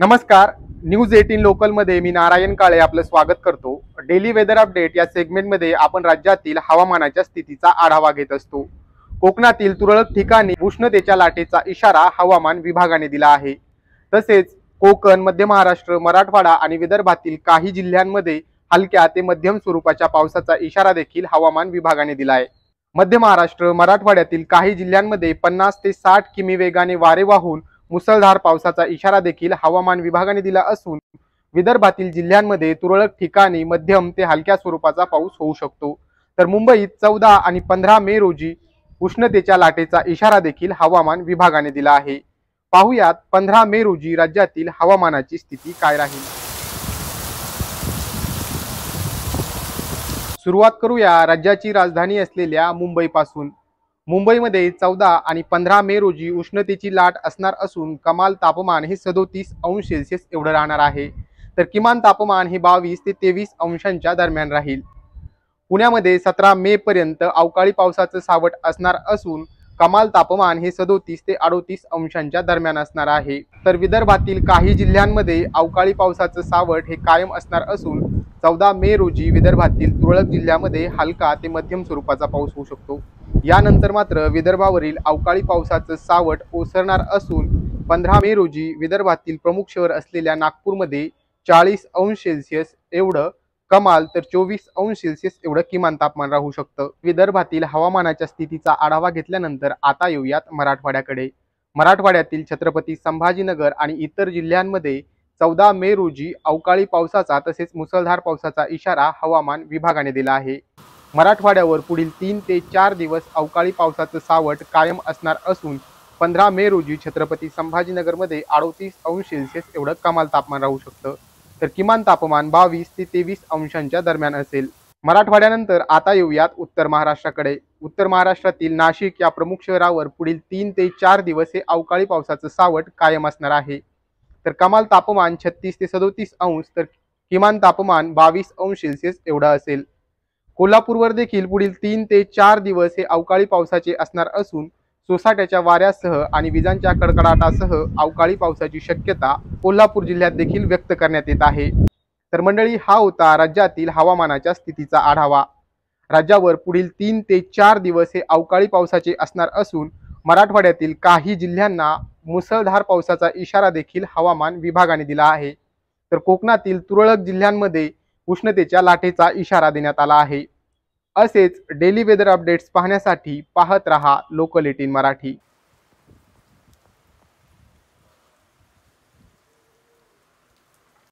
नमस्कार. News eighteen लोकलमध्ये मी नारायण काळे आपलं स्वागत करतो. डेली वेदर अपडेट या सेगमेंटमध्ये आपण राज्यातील हवामानाच्या स्थितीचा आढावा घेत असतो. कोकणातील तुरळक ठिकाणी उष्णतेच्या लाटेचा इशारा हवामान विभागाने दिला आहे. तसेच कोकण मध्य महाराष्ट्र मराठवाडा आणि विदर्भातील काही जिल्ह्यांमध्ये हलक्या ते मध्यम स्वरूपाच्या पावसाचा इशारा देखील हवामान विभागाने दिला आहे मध्य महाराष्ट्र मराठवाड्यातील काही जिल्ह्यांमध्ये पन्नास ते साठ किमी वेगाने वारे वाहून मुसळधार पावसाचा इशारा देखील हवामान विभागाने दिला असून विदर्भातील जिल्ह्यांमध्ये तुरळक ठिकाणी मध्यम ते हलक्या स्वरूपाचा पाऊस होऊ शकतो. तर मुंबईत चौदा आणि पंधरा मे रोजी उष्णतेच्या लाटेचा इशारा देखील हवामान विभागाने दिला आहे. पाहुयात पंधरा मे रोजी राज्यातील हवामानाची स्थिती काय राहील? सुरुवात करूया राज्याची राजधानी असलेल्या मुंबईपासून. मुंबईमध्ये चौदा आणि पंधरा मे रोजी उष्णतेची लाट असणार असून कमाल तापमान हे सदोतीस अंश सेल्सिअस एवढं राहणार आहे. तर किमान तापमान हे बावीस ते तेवीस अंशांच्या दरम्यान राहील. पुण्यामध्ये सतरा मे पर्यंत अवकाळी पावसाचं सावट असणार असून कमाल तापमान हे सदोतीस ते अडोतीस अंशांच्या दरम्यान असणार आहे. तर विदर्भातील काही जिल्ह्यांमध्ये अवकाळी पावसाचं सावट हे कायम असणार असून चौदा मे रोजी विदर्भातील तुरळक जिल्ह्यामध्ये हलका ते मध्यम स्वरूपाचा पाऊस होऊ शकतो. यानंतर मात्र विदर्भावरील अवकाळी पावसाचं सावट ओसरणार असून पंधरा मे रोजी विदर्भातील प्रमुख शहर असलेल्या नागपूरमध्ये चाळीस अंश सेल्सिअस एवढं कमाल तर चोवीस अंश सेल्सिअस एवढं किमान तापमान राहू शकतं. विदर्भातील हवामानाच्या स्थितीचा आढावा घेतल्यानंतर आता येऊयात मराठवाड्याकडे. मराठवाड्यातील छत्रपती संभाजीनगर आणि इतर जिल्ह्यांमध्ये चौदा मे रोजी अवकाळी पावसाचा तसेच मुसळधार पावसाचा इशारा हवामान विभागाने दिला आहे. मराठवाड्यावर पुढील तीन ते चार दिवस अवकाळी पावसाचं सावट कायम असणार असून पंधरा मे रोजी छत्रपती संभाजीनगरमध्ये अडोतीस अंश सेल्सिअस एवढं कमाल तापमान राहू शकतं. तर किमान तापमान बावीस ते तेवीस अंशांच्या दरम्यान असेल. मराठवाड्यानंतर आता येऊयात उत्तर महाराष्ट्राकडे. उत्तर महाराष्ट्रातील नाशिक या प्रमुख शहरावर पुढील तीन ते चार दिवस हे अवकाळी पावसाचं सावट कायम असणार आहे. तर कमाल तापमान छत्तीस ते सदोतीस अंश तर किमान तापमान बावीस अंश सेल्सिअस एवढं असेल. कोल्हापूरवर देखील पुढील तीन ते चार दिवस हे अवकाळी पावसाचे असणार असून सोसाट्याच्या वाऱ्यासह आणि विजांच्या कडकडाटासह अवकाळी पावसाची शक्यता कोल्हापूर जिल्ह्यात देखील व्यक्त करण्यात येत आहे. तर मंडळी हा होता राज्यातील हवामानाच्या स्थितीचा आढावा. राज्यावर पुढील तीन ते चार दिवस हे अवकाळी पावसाचे असणार असून मराठवाड्यातील काही जिल्ह्यांना मुसळधार पावसाचा इशारा देखील हवामान विभागाने दिला आहे. तर कोकणातील तुरळक जिल्ह्यांमध्ये उष्णतेच्या लाटेचा इशारा देण्यात आला आहे. असेच डेली वेदर अपडेट्स पाहण्यासाठी पाहत रहा लोकल एटीन मराठी.